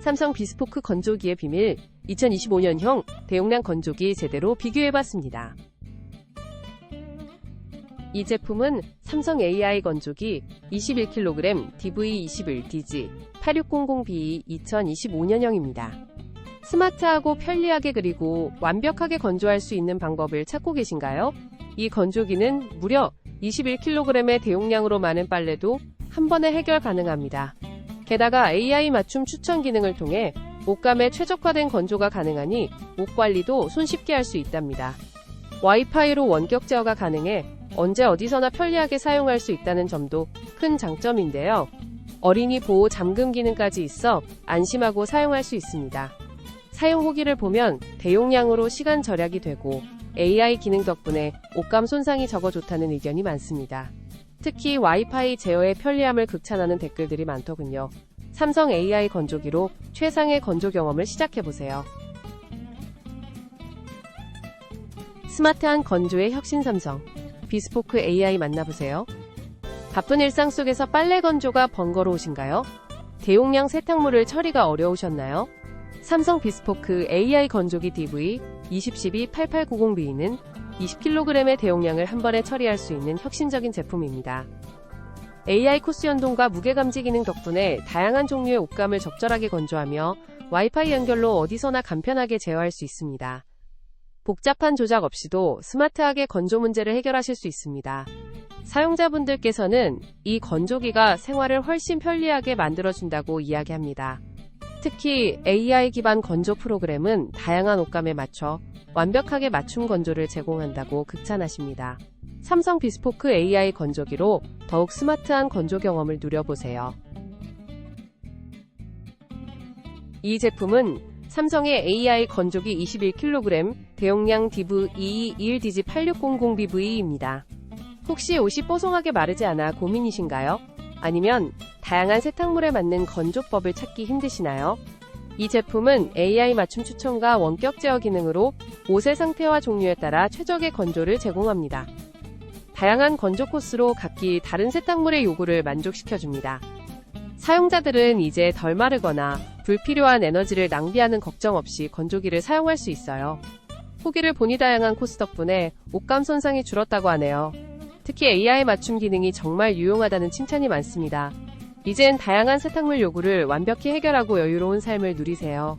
삼성 비스포크 건조기의 비밀 2025년형 대용량 건조기 제대로 비교해봤습니다. 이 제품은 삼성 AI 건조기 21kg DV21DG 8600BE 2025년형입니다. 스마트하고 편리하게 그리고 완벽하게 건조할 수 있는 방법을 찾고 계신가요? 이 건조기는 무려 21kg의 대용량으로 많은 빨래도 한 번에 해결 가능합니다. 게다가 AI 맞춤 추천 기능을 통해 옷감에 최적화된 건조가 가능하니 옷 관리도 손쉽게 할 수 있답니다. 와이파이로 원격 제어가 가능해 언제 어디서나 편리하게 사용할 수 있다는 점도 큰 장점인데요. 어린이 보호 잠금 기능까지 있어 안심하고 사용할 수 있습니다. 사용 후기를 보면 대용량으로 시간 절약이 되고 AI 기능 덕분에 옷감 손상이 적어 좋다는 의견이 많습니다. 특히 와이파이 제어의 편리함을 극찬하는 댓글들이 많더군요. 삼성 AI 건조기로 최상의 건조 경험을 시작해보세요. 스마트한 건조의 혁신 삼성. 비스포크 AI 만나보세요. 바쁜 일상 속에서 빨래 건조가 번거로우신가요? 대용량 세탁물을 처리가 어려우셨나요? 삼성 비스포크 AI 건조기 DV 2012-8890B는 20kg의 대용량을 한 번에 처리할 수 있는 혁신적인 제품입니다. AI 코스 연동과 무게 감지 기능 덕분에 다양한 종류의 옷감을 적절하게 건조하며 와이파이 연결로 어디서나 간편하게 제어할 수 있습니다. 복잡한 조작 없이도 스마트하게 건조 문제를 해결하실 수 있습니다. 사용자분들께서는 이 건조기가 생활을 훨씬 편리하게 만들어준다고 이야기합니다. 특히 AI 기반 건조 프로그램은 다양한 옷감에 맞춰 완벽하게 맞춤 건조를 제공한다고 극찬하십니다. 삼성 비스포크 AI 건조기로 더욱 스마트한 건조 경험을 누려보세요. 이 제품은 삼성의 AI 건조기 21kg 대용량 DIV 221DG 8600BV입니다. 혹시 옷이 뽀송하게 마르지 않아 고민이신가요? 아니면 다양한 세탁물에 맞는 건조법을 찾기 힘드시나요? 이 제품은 AI 맞춤 추천과 원격 제어 기능으로 옷의 상태와 종류에 따라 최적의 건조를 제공합니다. 다양한 건조 코스로 각기 다른 세탁물의 요구를 만족시켜줍니다. 사용자들은 이제 덜 마르거나 불필요한 에너지를 낭비하는 걱정 없이 건조기를 사용할 수 있어요. 후기를 보니 다양한 코스 덕분에 옷감 손상이 줄었다고 하네요. 특히 AI 맞춤 기능이 정말 유용하다는 칭찬이 많습니다. 이젠 다양한 세탁물 요구를 완벽히 해결하고 여유로운 삶을 누리세요.